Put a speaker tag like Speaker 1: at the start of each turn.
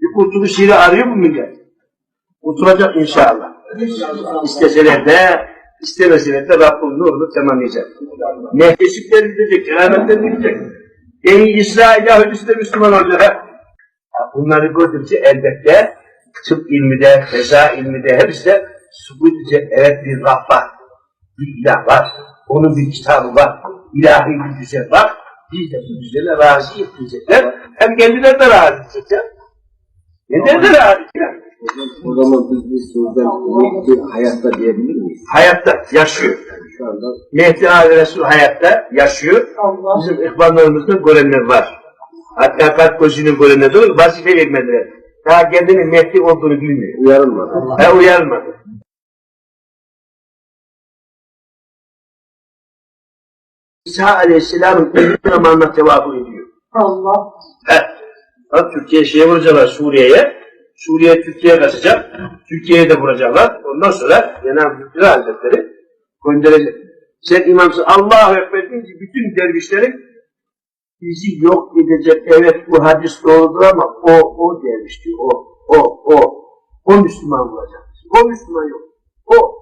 Speaker 1: Bir kurtuluş yeri arıyor mu millet? Kurtulacak inşallah. İsteseler de, istemeseler de Rabbim nurunu tamamlayacak. Mehdeşikler gidecek, kerametler gidecek. Beni İsrail Yahudisi de Müslüman olacak. Bunları gördükçe elbette tıp ilmi de, feza ilmi de hepsi de edecek. Evet bir Rab var, bir ilah var, onun bir kitabı var, ilahi bir düzen var. Biz de bu düzene razı diyecekler. Hem kendileri de razı diyecekler. Razı diyecekler.
Speaker 2: O zaman biz bir sözden Mehdi hayatta diyebilir miyiz?
Speaker 1: Hayatta yaşıyor.
Speaker 2: Şu anda
Speaker 1: Mehdi Ali Resul hayatta yaşıyor.
Speaker 3: Allah.
Speaker 1: Bizim ihvanlarımızda görenler var. Hatta kalp gözünü görenler de var. Vazife vermediler. Daha kendinin Mehdi olduğunu bilmiyor.
Speaker 2: uyarılmadı.
Speaker 1: Ve uyarmadı. İsa Aleyhisselam'ın zamanına tevafuk ediyor.
Speaker 3: Allah.
Speaker 1: He. Bak Türkiye şeye vuracaklar Suriye'ye. Suriye Türkiye'ye kaçacak. Türkiye'ye de vuracaklar. Ondan sonra Cenab-ı Zülfü Hazretleri gönderecek. Sen imamsın. Allahu Ekber deyince bütün dervişlerin bizi yok edecek. Evet bu hadis doğrudur ama o, o derviş diyor. O, o, o. O Müslüman olacak. O Müslüman yok. O.